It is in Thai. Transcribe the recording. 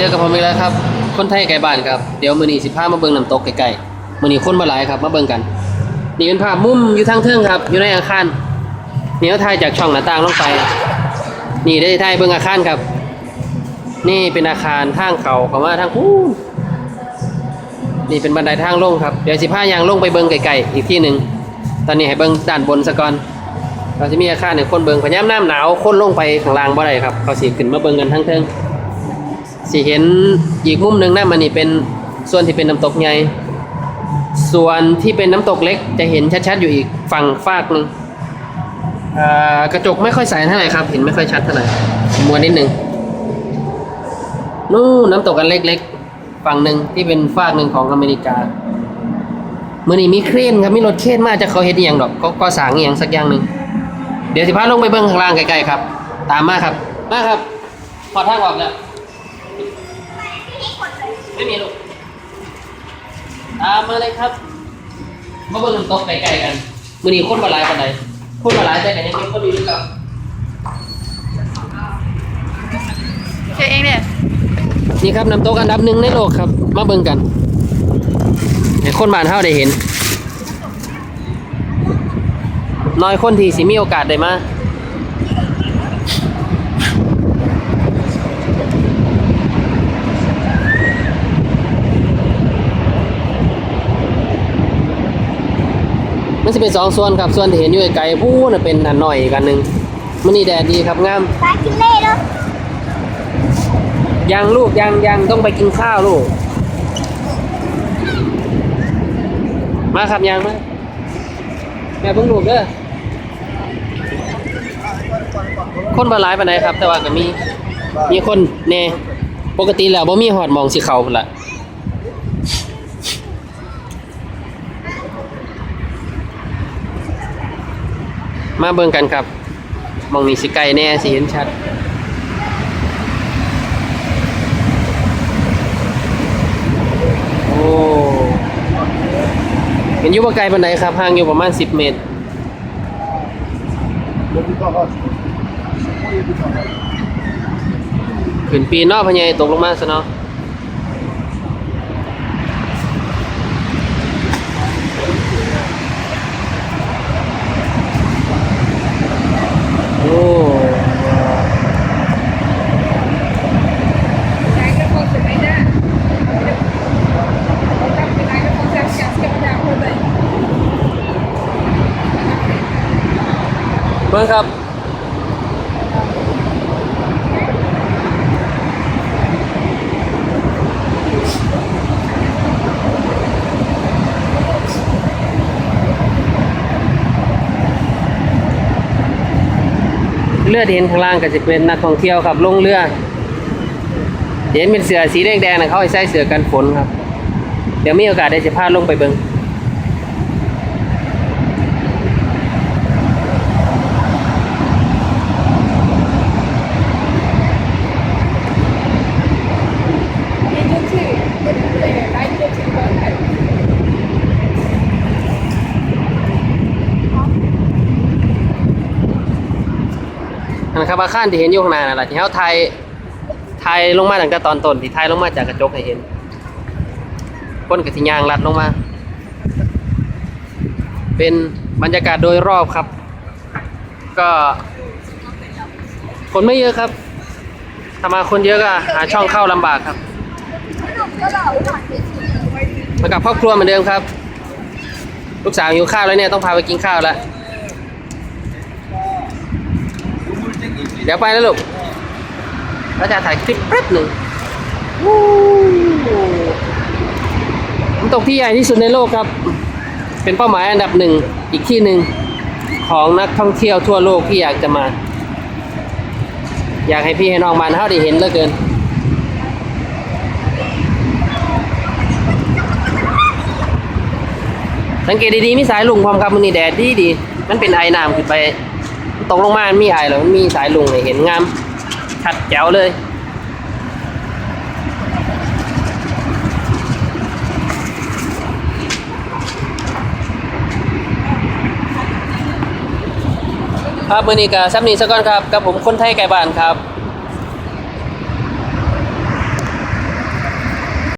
เจอกับผมอีกแล้วครับ คนไทยไกลบ้านครับ เดี๋ยวมือนีสิพามาเบิ่งน้ำตกไกลๆมือนี้คนมาหลายครับ มาเบิ่งกัน นี่เป็นภาพมุมอยู่ทางเทิงครับ อยู่ในอาคารนี่เขาถ่ายจากช่องหน้าต่างลงไป นี่ได้ถ่ายเบิ่งอาคารครับ นี่เป็นอาคารทางเขาเขามาทางอู้นี่เป็นบันไดทางลงครับ เดี๋ยวสิพายางลงไปเบิ่งไกลๆอีกที่หนึ่ง ตอนนี้ให้เบิ่งด้านบนซะก่อนเราจะมีอาคารในคนเบิงพยายามน้ำหนาวคนลงไปข้างล่างบ่ได้ครับ เขาสิขึ้นมาเบิงกันทั้งเทิง สิเห็นอีกมุมหนึ่งนะมันนี่เป็นส่วนที่เป็นน้ำตกใหญ่ส่วนที่เป็นน้ำตกเล็กจะเห็นชัดๆอยู่อีกฝั่งฟากหนึ่งกระจกไม่ค่อยใสเท่าไหร่ครับ เห็นไม่ค่อยชัดเท่าไหร่มัวนิดหนึ่งนู่นน้ำตกกันเล็กๆ ฝั่งหนึ่งที่เป็นฟากหนึ่งของอเมริกาเมื่อนี้มีเครนครับมีรถเครนมาจะเขาเห็นอย่างดอกก็ก็สางอย่างสักอย่างหนึ่งเดี๋ยวสิพาลงไปเบิ้งข้างล่างใกลๆครับ ตามมาครับ มาครับ พอทางออกแล้ว ไม่มีลูก ตามมาเลยครับมาเบิ่งน้ำตกไกลๆกันมือนี้คนมาหลายปานใดคนมาหลายแต่กันยังมีคนอยู่หรือเปล่าเชื่อเองเนี่ยนี่ครับน้ำตกอันดับหนึ่งในโลกครับ มาเบิ่งกันให้คนบ้านเฮาได้เห็น น้อยคนที่สิมีโอกาสได้มา มันจะเป็นสองส่วนครับส่วนที่เห็นอยู่ไกลๆพูน่ะเป็นอันหน่อยอีกอันหนึ่งมันนี่แดดดีครับงามปลากินเล่เนาะยังลูกยังยังต้องไปกินข้าวลูก มาครับยังมาแม่เพิ่งลูกเด้อคนมาหลายปานไหนครับ แต่ว่าก็มีมีคนแน่ปกติแล้วบ่มีหอดหมองสิเขาพุ่นละ มาเบิ่งกันครับมองนี้สิไกลแน่สิเห็นชัดโอ้เห็นอยู่บ่ไกลปานใดครับห่างอยู่ประมาณ 10 เมตรขึ้นปีนอกพะไยตกลงมาซะเนาะ เบิ่งครับเรือที่เห็นข้างล่างก็จะเป็นนักท่องเที่ยวครับลงเรือเห็นเป็นเสือสีแดงๆนะเขาใส่เสือกันฝนครับ เดี๋ยวมีโอกาสได้จะพาลงไปเบิง ครับอาคารที่เห็นอยู่ข้างหน้านั่นแหละที่เขาถ่ายถ่ายลงมาตั้งแต่ตอนต้นที่ถ่ายลงมาจากกระจกให้เห็นคนกับที่ยางลัดลงมา เป็นบรรยากาศโดยรอบครับ ก็คนไม่เยอะครับถ้ามาคนเยอะก็หาช่องเข้าลำบากครับมากับครอบครัวเหมือนเดิมครับ ลูกสาวหิวข้าวแล้วเนี่ยต้องพาไปกินข้าวแล้ว ดี๋ยวไปแล้วลูกเราจะถ่ายคลิปแป๊บหนึ่งวู้น้ำตกที่ใหญ่ที่สุดในโลกครับ เป็นเป้าหมายอันดับหนึ่งอีกที่หนึ่งของนักท่องเที่ยวทั่วโลกที่อยากจะมา อยากให้พี่ให้น้องมาเท่าได้เห็นเหลือเกินสังเกตดีๆมีสายลุงพร้อมครับมันนี่แดดดีดี มันเป็นไอน้ำขึ้นไป ตกลงมามันมีไอหรอมันมีสายลุงเห็นงามชัดแจ๋วเลยครับมือนี้กับซับนี้ซะก่อนครับกับผมคนไทยไก่บ้านครับ